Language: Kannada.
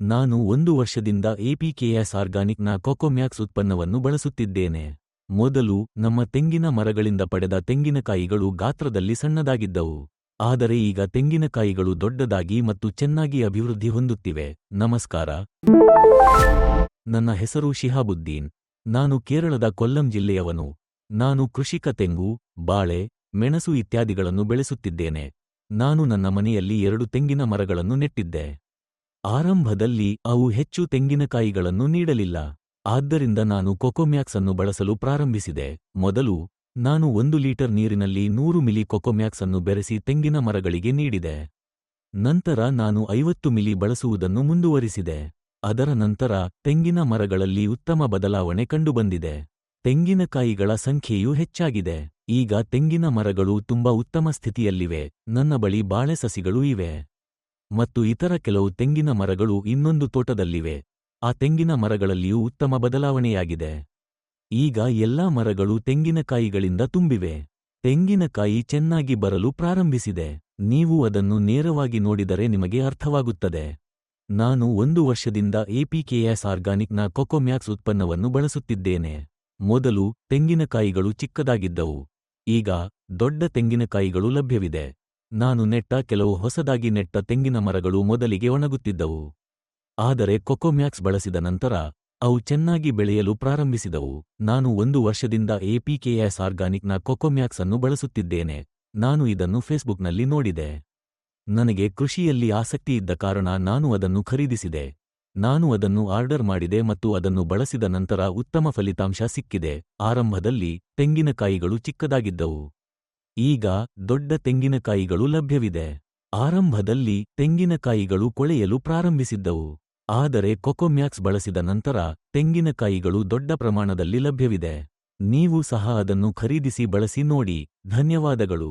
ನಾನು ಒಂದು ವರ್ಷದಿಂದ ಎಪಿಕೆಎಸ್ ಆರ್ಗಾನಿಕ್ನ ಕೊಕೊಮ್ಯಾಕ್ಸ್ ಉತ್ಪನ್ನವನ್ನು ಬಳಸುತ್ತಿದ್ದೇನೆ. ಮೊದಲು ನಮ್ಮ ತೆಂಗಿನ ಮರಗಳಿಂದ ಪಡೆದ ತೆಂಗಿನಕಾಯಿಗಳು ಗಾತ್ರದಲ್ಲಿ ಸಣ್ಣದಾಗಿದ್ದವು. ಆದರೆ ಈಗ ತೆಂಗಿನಕಾಯಿಗಳು ದೊಡ್ಡದಾಗಿ ಮತ್ತು ಚೆನ್ನಾಗಿ ಅಭಿವೃದ್ಧಿ ಹೊಂದುತ್ತಿವೆ. ನಮಸ್ಕಾರ. ನನ್ನ ಹೆಸರು ಶಿಹಾಬುದ್ದೀನ್. ನಾನು ಕೇರಳದ ಕೊಲ್ಲಂ ಜಿಲ್ಲೆಯವನು. ನಾನು ಕೃಷಿಕ ತೆಂಗು, ಬಾಳೆ, ಮೆಣಸು ಇತ್ಯಾದಿಗಳನ್ನು ಬೆಳೆಸುತ್ತಿದ್ದೇನೆ. ನಾನು ನನ್ನ ಮನೆಯಲ್ಲಿ ಎರಡು ತೆಂಗಿನ ಮರಗಳನ್ನು ನೆಟ್ಟಿದ್ದೆ. ಆರಂಭದಲ್ಲಿ ಅವು ಹೆಚ್ಚು ತೆಂಗಿನಕಾಯಿಗಳನ್ನು ನೀಡಲಿಲ್ಲ. ಆದ್ದರಿಂದ ನಾನು ಕೊಕೊಮ್ಯಾಕ್ಸ್ ಅನ್ನು ಬಳಸಲು ಪ್ರಾರಂಭಿಸಿದೆ. ಮೊದಲು ನಾನು ಒಂದು ಲೀಟರ್ ನೀರಿನಲ್ಲಿ ನೂರು ಮಿಲಿ ಕೊಕೊಮ್ಯಾಕ್ಸ್ ಅನ್ನು ಬೆರೆಸಿ ತೆಂಗಿನ ಮರಗಳಿಗೆ ನೀಡಿದೆ. ನಂತರ ನಾನು ಐವತ್ತು ಮಿಲಿ ಬಳಸುವುದನ್ನು ಮುಂದುವರಿಸಿದೆ. ಅದರ ನಂತರ ತೆಂಗಿನ ಮರಗಳಲ್ಲಿ ಉತ್ತಮ ಬದಲಾವಣೆ ಕಂಡುಬಂದಿದೆ. ತೆಂಗಿನಕಾಯಿಗಳ ಸಂಖ್ಯೆಯೂ ಹೆಚ್ಚಾಗಿದೆ. ಈಗ ತೆಂಗಿನ ಮರಗಳು ತುಂಬಾ ಉತ್ತಮ ಸ್ಥಿತಿಯಲ್ಲಿವೆ. ನನ್ನ ಬಳಿ ಬಾಳೆ ಸಸಿಗಳೂ ಇವೆ. ಮತ್ತು ಇತರ ಕೆಲವು ತೆಂಗಿನ ಮರಗಳು ಇನ್ನೊಂದು ತೋಟದಲ್ಲಿವೆ. ಆ ತೆಂಗಿನ ಮರಗಳಲ್ಲಿಯೂ ಉತ್ತಮ ಬದಲಾವಣೆಯಾಗಿದೆ. ಈಗ ಎಲ್ಲಾ ಮರಗಳು ತೆಂಗಿನಕಾಯಿಗಳಿಂದ ತುಂಬಿವೆ. ತೆಂಗಿನಕಾಯಿ ಚೆನ್ನಾಗಿ ಬರಲು ಪ್ರಾರಂಭಿಸಿದೆ. ನೀವು ಅದನ್ನು ನೇರವಾಗಿ ನೋಡಿದರೆ ನಿಮಗೆ ಅರ್ಥವಾಗುತ್ತದೆ. ನಾನು ಒಂದು ವರ್ಷದಿಂದ ಎಪಿಕೆಎಸ್ ಆರ್ಗಾನಿಕ್ನ ಕೊಕೊಮ್ಯಾಕ್ಸ್ ಉತ್ಪನ್ನವನ್ನು ಬಳಸುತ್ತಿದ್ದೇನೆ. ಮೊದಲು ತೆಂಗಿನಕಾಯಿಗಳು ಚಿಕ್ಕದಾಗಿದ್ದವು. ಈಗ ದೊಡ್ಡ ತೆಂಗಿನಕಾಯಿಗಳು ಲಭ್ಯವಿದೆ. ನಾನು ನೆಟ್ಟ ಕೆಲವು ಹೊಸದಾಗಿ ನೆಟ್ಟ ತೆಂಗಿನ ಮರಗಳು ಮೊದಲಿಗೆ ಒಣಗುತ್ತಿದ್ದವು. ಆದರೆ ಕೊಕೊಮ್ಯಾಕ್ಸ್ ಬಳಸಿದ ನಂತರ ಅವು ಚೆನ್ನಾಗಿ ಬೆಳೆಯಲು ಪ್ರಾರಂಭಿಸಿದವು. ನಾನು ಒಂದು ವರ್ಷದಿಂದ ಎಪಿಕೆಎಸ್ ಆರ್ಗಾನಿಕ್ನ ಕೊಕೊಮ್ಯಾಕ್ಸ್ ಅನ್ನು ಬಳಸುತ್ತಿದ್ದೇನೆ. ನಾನು ಇದನ್ನು ಫೇಸ್ಬುಕ್ನಲ್ಲಿ ನೋಡಿದೆ. ನನಗೆ ಕೃಷಿಯಲ್ಲಿ ಆಸಕ್ತಿ ಇದ್ದ ಕಾರಣ ನಾನು ಅದನ್ನು ಖರೀದಿಸಿದೆ. ನಾನು ಅದನ್ನು ಆರ್ಡರ್ ಮಾಡಿದೆ ಮತ್ತು ಅದನ್ನು ಬಳಸಿದ ನಂತರ ಉತ್ತಮ ಫಲಿತಾಂಶ ಸಿಕ್ಕಿದೆ. ಆರಂಭದಲ್ಲಿ ತೆಂಗಿನಕಾಯಿಗಳು ಚಿಕ್ಕದಾಗಿದ್ದವು. ಈಗ ದೊಡ್ಡ ತೆಂಗಿನಕಾಯಿಗಳು ಲಭ್ಯವಿದೆ. ಆರಂಭದಲ್ಲಿ ತೆಂಗಿನಕಾಯಿಗಳು ಕೊಳೆಯಲು ಪ್ರಾರಂಭಿಸಿದ್ದವು. ಆದರೆ ಕೊಕೊಮ್ಯಾಕ್ಸ್ ಬಳಸಿದ ನಂತರ ತೆಂಗಿನಕಾಯಿಗಳು ದೊಡ್ಡ ಪ್ರಮಾಣದಲ್ಲಿ ಲಭ್ಯವಿದೆ. ನೀವು ಸಹ ಅದನ್ನು ಖರೀದಿಸಿ ಬಳಸಿ ನೋಡಿ. ಧನ್ಯವಾದಗಳು.